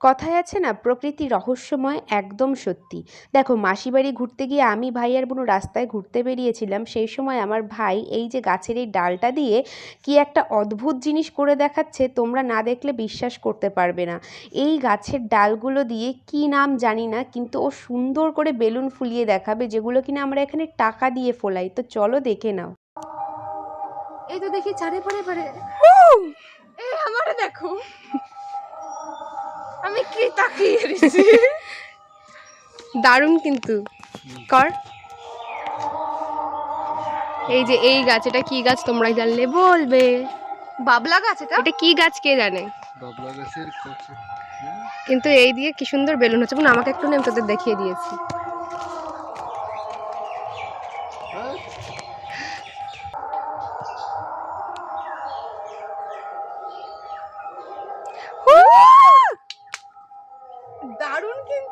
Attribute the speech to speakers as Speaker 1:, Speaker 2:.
Speaker 1: কথায় আছে না প্রকৃতি রহস্যময় একদম সত্যি। দেখো মাসি বাড়ি ঘুরতে গিয়ে আমি ভাই আর বোন রাস্তায় ঘুরতে বেরিয়েছিলাম সেই সময় আমার ভাই এই যে গাছের এই ডালটা দিয়ে কি একটা অদ্ভুত জিনিস করে দেখাচ্ছে তোমরা না দেখলে বিশ্বাস করতে পারবে না। এই গাছের ডালগুলো দিয়ে কি নাম জানি না কিন্তু ও সুন্দর করে বেলুন ফুলিয়ে দেখাবে যেগুলো কিনা আমরা এখানে টাকা দিয়ে ফোলাই। তো চলো দেখে নাও।
Speaker 2: এই তো দেখি চারে পরে পরে আমি কি তাকিয়ে
Speaker 3: দারুণ কিন্তু। কর। এই যে এই গাছ এটা কি গাছ তোমরা জানলে? বলবে।
Speaker 2: বাবলা গাছ এটা?
Speaker 3: এটা কি গাছ কে জানে?
Speaker 4: বাবলা গাছের
Speaker 3: কিন্তু এই দিয়ে কি সুন্দর বেলুন হচ্ছে। আমাকে একটু নেম তোদের দেখিয়ে দিয়েছি।
Speaker 2: কিন্তু